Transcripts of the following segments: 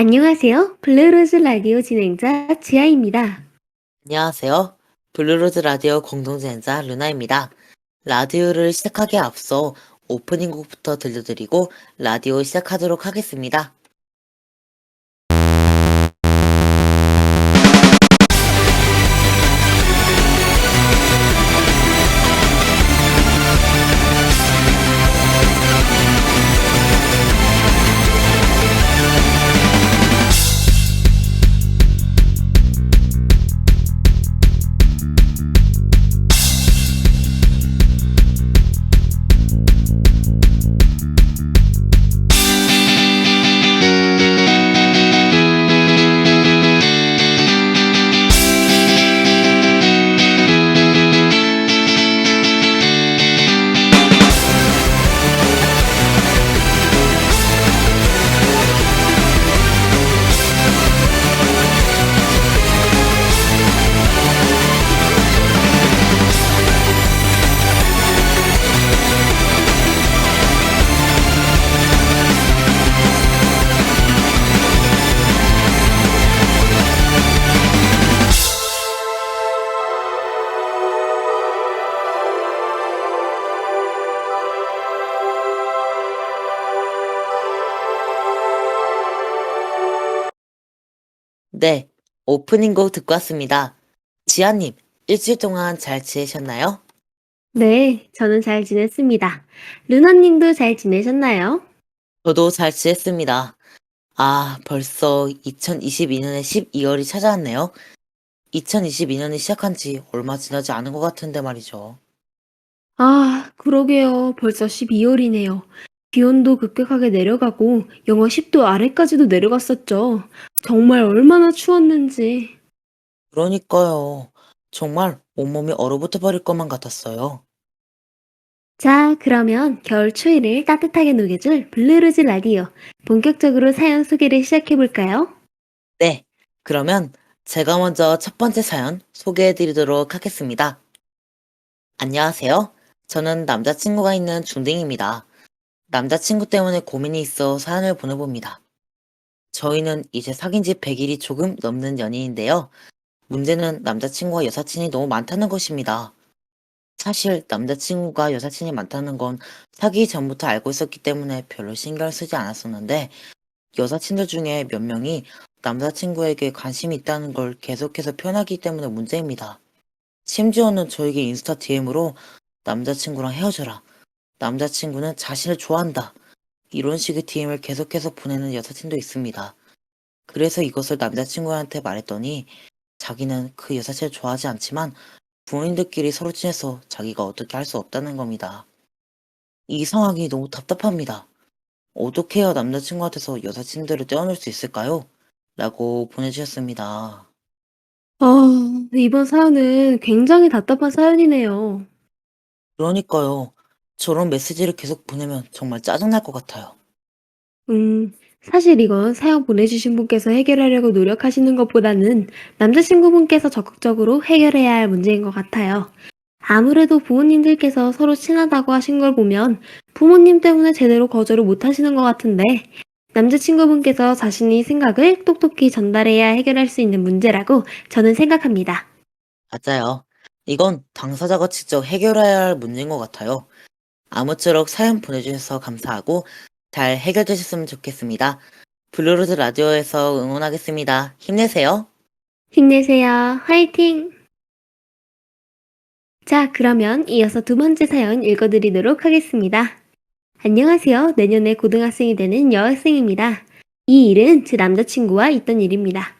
안녕하세요. 블루로즈 라디오 진행자 지아입니다. 안녕하세요. 블루로즈 라디오 공동진행자 루나입니다. 라디오를 시작하기에 앞서 오프닝 곡부터 들려드리고 라디오 시작하도록 하겠습니다. 네, 오프닝 곡 듣고 왔습니다. 지아님, 일주일 동안 잘 지내셨나요? 네, 저는 잘 지냈습니다. 루나님도 잘 지내셨나요? 저도 잘 지냈습니다. 아, 벌써 2022년의 12월이 찾아왔네요. 2022년이 시작한 지 얼마 지나지 않은 것 같은데 말이죠. 아, 그러게요. 벌써 12월이네요. 기온도 급격하게 내려가고 영하 10도 아래까지도 내려갔었죠. 정말 얼마나 추웠는지. 그러니까요. 정말 온몸이 얼어붙어 버릴 것만 같았어요. 자, 그러면 겨울 추위를 따뜻하게 녹여줄 블루로즈 라디오. 본격적으로 사연 소개를 시작해볼까요? 네, 그러면 제가 먼저 첫 번째 사연 소개해 드리도록 하겠습니다. 안녕하세요. 저는 남자친구가 있는 중딩입니다. 남자친구 때문에 고민이 있어 사연을 보내봅니다. 저희는 이제 사귄 지 100일이 조금 넘는 연인인데요. 문제는 남자친구와 여사친이 너무 많다는 것입니다. 사실 남자친구가 여사친이 많다는 건 사귀기 전부터 알고 있었기 때문에 별로 신경 쓰지 않았었는데 여사친들 중에 몇 명이 남자친구에게 관심이 있다는 걸 계속해서 표현하기 때문에 문제입니다. 심지어는 저에게 인스타 DM으로 남자친구랑 헤어져라. 남자친구는 자신을 좋아한다. 이런 식의 DM을 계속해서 보내는 여사친도 있습니다. 그래서 이것을 남자친구한테 말했더니 자기는 그 여사친을 좋아하지 않지만 부모님들끼리 서로 친해서 자기가 어떻게 할 수 없다는 겁니다. 이 상황이 너무 답답합니다. 어떻게 해야 남자친구한테서 여사친들을 떼어낼 수 있을까요? 라고 보내주셨습니다. 아, 이번 사연은 굉장히 답답한 사연이네요. 그러니까요. 저런 메시지를 계속 보내면 정말 짜증날 것 같아요. 음, 사실 이건 사연 보내주신 분께서 해결하려고 노력하시는 것보다는 남자친구분께서 적극적으로 해결해야 할 문제인 것 같아요. 아무래도 부모님들께서 서로 친하다고 하신 걸 보면 부모님 때문에 제대로 거절을 못 하시는 것 같은데 남자친구분께서 자신이 생각을 똑똑히 전달해야 해결할 수 있는 문제라고 저는 생각합니다. 맞아요. 이건 당사자가 직접 해결해야 할 문제인 것 같아요. 아무쪼록 사연 보내주셔서 감사하고 잘 해결되셨으면 좋겠습니다. 블루로즈 라디오에서 응원하겠습니다. 힘내세요. 힘내세요. 화이팅! 자, 그러면 이어서 두 번째 사연 읽어드리도록 하겠습니다. 안녕하세요. 내년에 고등학생이 되는 여학생입니다. 이 일은 제 남자친구와 있던 일입니다.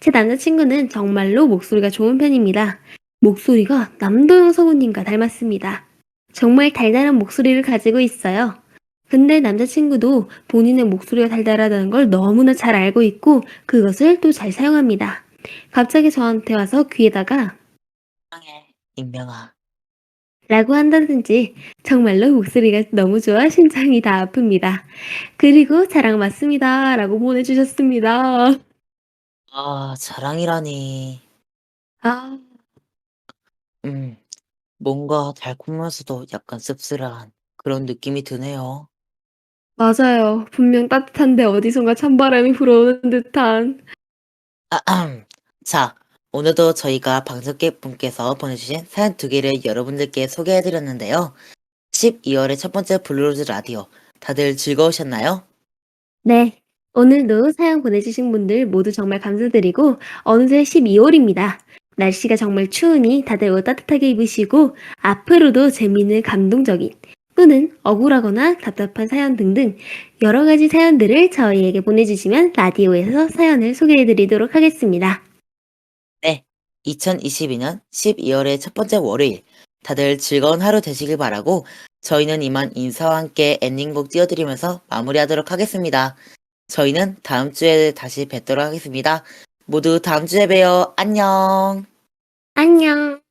제 남자친구는 정말로 목소리가 좋은 편입니다. 목소리가 남도영 성우님과 닮았습니다. 정말 달달한 목소리를 가지고 있어요. 근데 남자친구도 본인의 목소리가 달달하다는 걸 너무나 잘 알고 있고 그것을 또 잘 사용합니다. 갑자기 저한테 와서 귀에다가 사랑해, 임명아. 라고 한다든지 정말로 목소리가 너무 좋아 심장이 다 아픕니다. 그리고 자랑 맞습니다. 라고 보내주셨습니다. 아, 자랑이라니. 아, 음, 뭔가 달콤하면서도 약간 씁쓸한 그런 느낌이 드네요. 맞아요. 분명 따뜻한데 어디선가 찬바람이 불어오는 듯한. 아흠. 자, 오늘도 저희가 방청객분께서 보내주신 사연 두 개를 여러분들께 소개해드렸는데요. 12월의 첫 번째 블루로즈 라디오. 다들 즐거우셨나요? 네. 오늘도 사연 보내주신 분들 모두 정말 감사드리고, 어느새 12월입니다. 날씨가 정말 추우니 다들 옷 따뜻하게 입으시고, 앞으로도 재미있는 감동적인, 또는 억울하거나 답답한 사연 등등 여러 가지 사연들을 저희에게 보내주시면 라디오에서 사연을 소개해드리도록 하겠습니다. 2022년 12월의 첫 번째 월요일. 다들 즐거운 하루 되시길 바라고 저희는 이만 인사와 함께 엔딩곡 띄워드리면서 마무리하도록 하겠습니다. 저희는 다음 주에 다시 뵙도록 하겠습니다. 모두 다음 주에 봬요. 안녕. 안녕!